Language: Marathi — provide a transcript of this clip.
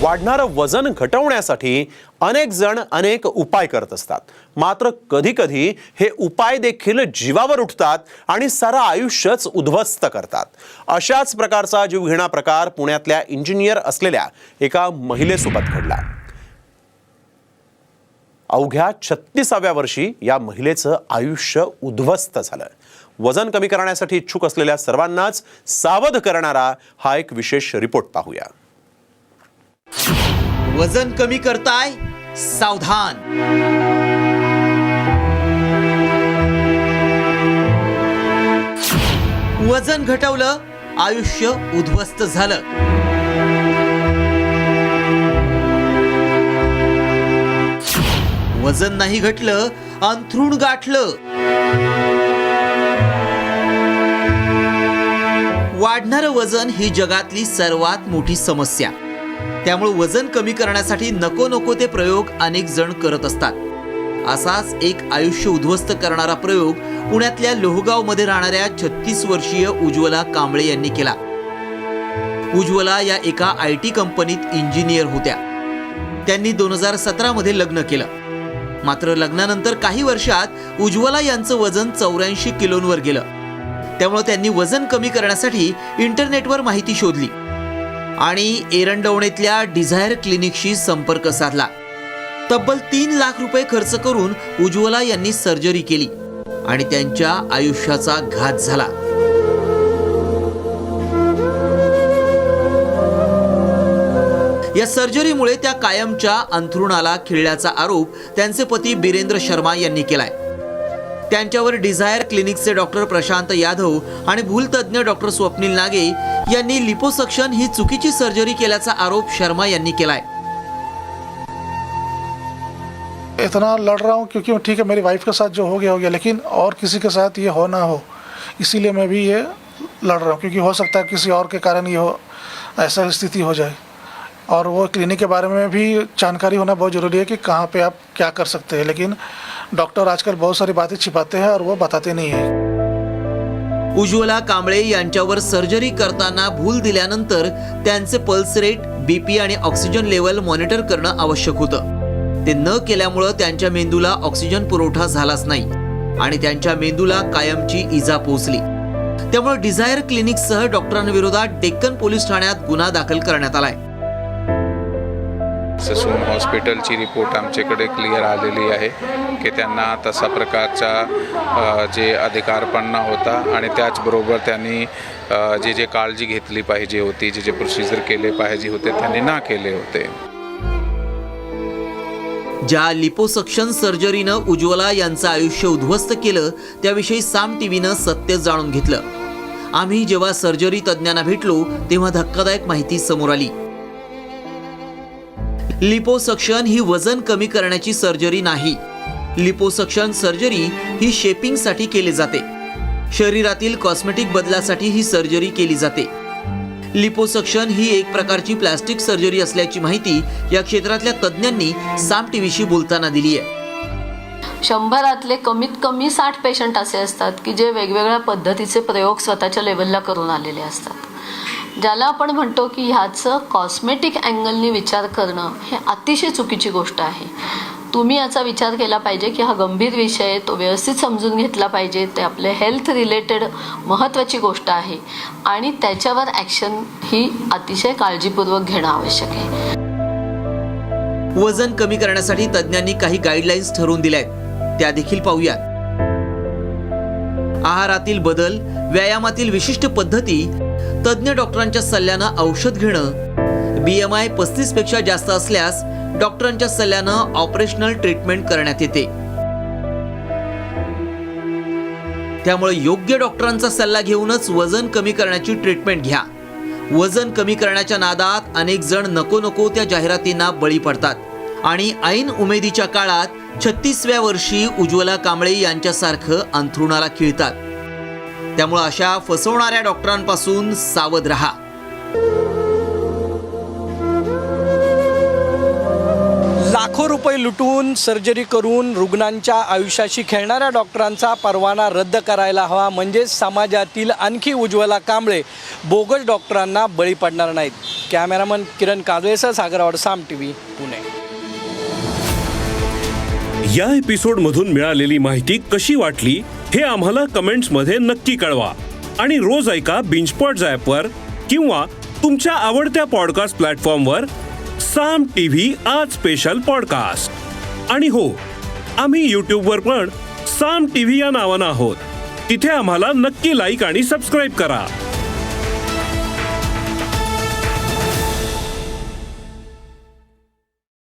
वाढणारं वजन घटवण्यासाठी अनेक जण अनेक उपाय करत असतात. मात्र कधी कधी हे उपाय देखील जीवावर उठतात आणि सारं आयुष्यच उद्ध्वस्त करतात. अशाच प्रकारचा जीवघेणा प्रकार पुण्यातल्या इंजिनियर असलेल्या एका महिलेसोबत घडला. अवघ्या छत्तीसाव्या वर्षी या महिलेचं आयुष्य उद्ध्वस्त झालं. वजन कमी करण्यासाठी इच्छुक असलेल्या सर्वांनाच सावध करणारा हा एक विशेष रिपोर्ट पाहूया. वजन कमी करताय सावधान. वजन घटवलं आयुष्य उद्ध्वस्त झालं. वजन नाही घटलं अंथरूण गाठलं. वाढणारं वजन ही जगातली सर्वात मोठी समस्या. त्यामुळे वजन कमी करण्यासाठी नको नको ते प्रयोग अनेक जण करत असतात. असाच एक आयुष्य उद्ध्वस्त करणारा प्रयोग पुण्यातल्या लोहगावमध्ये राहणाऱ्या छत्तीस वर्षीय उज्ज्वला कांबळे यांनी केला. उज्ज्वला या एका आय टी कंपनीत इंजिनियर होत्या. त्यांनी दोन हजार सतरा मध्ये लग्न केलं. मात्र लग्नानंतर काही वर्षात उज्ज्वला यांचं वजन चौऱ्याऐंशी किलोंवर गेलं. त्यामुळे त्यांनी वजन कमी करण्यासाठी इंटरनेटवर माहिती शोधली. आणि एरंडवणेतल्या डिझायर क्लिनिकशी संपर्क साधला. तब्बल तीन लाख रुपये खर्च करून उज्ज्वला यांनी सर्जरी केली आणि त्यांच्या आयुष्याचा घात झाला. या सर्जरीमुळे त्या कायमच्या अंथरुणाला खिळल्याचा आरोप त्यांचे पती बिरेंद्र शर्मा यांनी केलाय. त्यांच्यावर डिझायर क्लिनिकचे डॉक्टर प्रशांत यादव आणि भूलतज्ञ डॉक्टर स्वप्नील नागे यांनी लिपोसक्शन ही चुकीची सर्जरी केल्याचा आरोप शर्मा यांनी केलाय. इतना लड़ रहा हूँ क्योंकि ठीक है मेरी वाइफ के साथ जो हो गया हो गया लेकिन और किसी के साथ ये हो ना हो इसीलिए मैं भी ये लड़ रहा हूँ क्योंकि हो सकता है किसी और के कारण ये हो ऐसा स्थिति हो जाए। और वो क्लिनिक के बारे में भी जानकारी होना बहुत ज़रूरी है कि कहाँ पे आप क्या कर सकते हैं लेकिन डॉक्टर आजकल बहुत सारी बातें छिपाते हैं और वो बताते नहीं हैं। उज्ज्वला कांबळे यांच्यावर सर्जरी करताना भूल दिल्यानंतर त्यांचे पल्स रेट बीपी आणि ऑक्सिजन लेवल मॉनिटर करणं आवश्यक होतं. ते न केल्यामुळं त्यांच्या मेंदूला ऑक्सिजन पुरवठा झालाच नाही आणि त्यांच्या मेंदूला कायमची इजा पोहोचली. त्यामुळे डिझायर क्लिनिकसह डॉक्टरांविरोधात डेक्कन पोलीस ठाण्यात गुन्हा दाखल करण्यात आलाय. ससून हॉस्पिटलची रिपोर्ट आमच्याकडे क्लिअर आलेली आहे की त्यांना तसा प्रकारचा जे अधिकारपणा होता आणि त्याचबरोबर त्यांनी जे जे काळजी घेतली पाहिजे होती जे जे प्रोसिजर केले पाहिजे होते त्यांनी ना केले होते. ज्या लिपोसक्शन सर्जरीनं उज्ज्वला यांचं आयुष्य उद्ध्वस्त केलं त्याविषयी साम टीव्हीनं सत्य जाणून घेतलं. आम्ही जेव्हा सर्जरी तज्ज्ञांना भेटलो तेव्हा धक्कादायक माहिती समोर आली. लिपोसक्शन ही वजन कमी करण्याची सर्जरी नाही. लिपोसक्शन सर्जरी ही शेपिंगसाठी केली जाते. शरीरातील कॉस्मेटिक बदलासाठी ही सर्जरी केली जाते. लिपोसक्शन ही एक प्रकारची प्लास्टिक सर्जरी असल्याची माहिती या क्षेत्रातल्या तज्ज्ञांनी साम टीव्हीशी बोलताना दिली आहे. शंभरातले कमीत कमी साठ पेशंट असे असतात की जे वेगवेगळ्या पद्धतीचे प्रयोग स्वतःच्या लेवलला करून आलेले असतात. ज्याला आपण म्हणतो की ह्याचं कॉस्मेटिक अँगलनी विचार करणं हे अतिशय चुकीची गोष्ट आहे. तुम्ही याचा विचार केला पाहिजे की हा गंभीर विषय आहे तो व्यवस्थित समजून घेतला पाहिजे ते आपले हेल्थ रिलेटेड महत्त्वाची गोष्ट आहे आणि त्याच्यावर ॲक्शन ही अतिशय काळजीपूर्वक घेणं आवश्यक आहे. वजन कमी करण्यासाठी तज्ज्ञांनी काही गाईडलाईन्स ठरवून दिल्या आहेत त्या देखील पाहूयात आहारातील बदल व्यायामातील विशिष्ट पद्धती तज्ज्ञ डॉक्टरांच्या सल्ल्यानं औषध घेणं बी एम आय पस्तीसपेक्षा जास्त असल्यास डॉक्टरांच्या सल्ल्यानं ऑपरेशनल ट्रीटमेंट करण्यात येते. त्यामुळे योग्य डॉक्टरांचा सल्ला घेऊनच वजन कमी करण्याची ट्रीटमेंट घ्या. वजन कमी करण्याच्या नादात अनेक जण नको नको त्या जाहिरातींना बळी पडतात. आणि ऐन उमेदीच्या काळात छत्तीसव्या वर्षी उज्ज्वला कांबळे यांच्यासारखं अंथरुणाला खिळतात. त्यामुळे अशा फसवणाऱ्या डॉक्टरांपासून सावध रहा. लाखो रुपये लुटून सर्जरी करून रुग्णांच्या आयुष्याशी खेळणाऱ्या डॉक्टरांचा परवाना रद्द करायला हवा. म्हणजेच समाजातील आणखी उज्ज्वला कांबळे बोगस डॉक्टरांना बळी पडणार नाहीत. कॅमेरामन किरण काजळेसह सागरवाड साम टी व्ही पुणे. या एपिसोड मधून मिळालेली माहिती कशी वाटली? हे आम्हाला कमेंट्समध्ये नक्की कळवा. आणि रोज ऐका बिंचपॉट ॲपवर किंवा तुमच्या आवडत्या पॉडकास्ट प्लॅटफॉर्मवर साम टी व्ही आज स्पेशल पॉडकास्ट आणि हो आम्ही यूट्यूबवर पण साम टी व्ही या नावानं आहोत. तिथे आम्हाला नक्की लाईक आणि सबस्क्राईब करा.